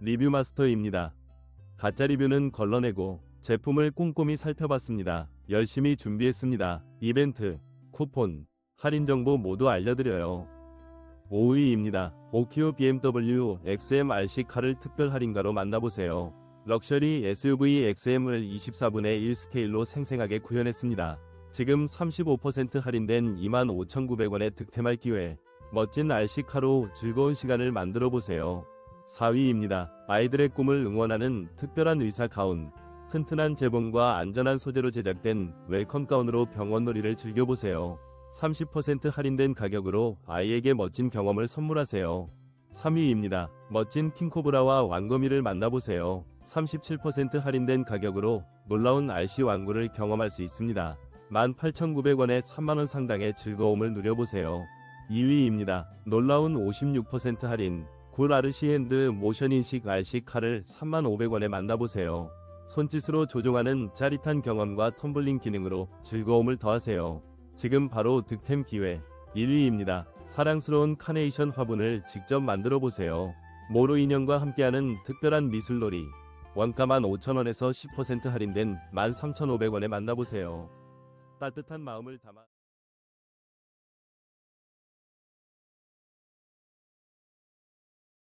리뷰 마스터입니다. 가짜 리뷰는 걸러내고 제품을 꼼꼼히 살펴봤습니다. 열심히 준비했습니다. 이벤트, 쿠폰, 할인 정보 모두 알려드려요. 5위입니다. 오키오 BMW XM RC 카를 특별 할인가로 만나보세요. 럭셔리 SUV XM을 24분의 1 스케일로 생생하게 구현했습니다. 지금 35% 할인된 25,900원의 득템할 기회. 멋진 RC카로 즐거운 시간을 만들어 보세요. 4위입니다. 아이들의 꿈을 응원하는 특별한 의사 가운. 튼튼한 재봉과 안전한 소재로 제작된 웰컴 가운으로 병원 놀이를 즐겨보세요. 30% 할인된 가격으로 아이에게 멋진 경험을 선물하세요. 3위입니다. 멋진 킹코브라와 왕거미를 만나보세요. 37% 할인된 가격으로 놀라운 RC 왕구를 경험할 수 있습니다. 18,900원에 3만원 상당의 즐거움을 누려보세요. 2위입니다. 놀라운 56% 할인 굴 아르시 핸드 모션 인식 RC 칼을 3,500원에 만나보세요. 손짓으로 조종하는 짜릿한 경험과 텀블링 기능으로 즐거움을 더하세요. 지금 바로 득템 기회 1위입니다. 사랑스러운 카네이션 화분을 직접 만들어 보세요. 모로 인형과 함께하는 특별한 미술놀이. 원가만 5,000원에서 10% 할인된 13,500원에 만나보세요. 따뜻한 마음을 담아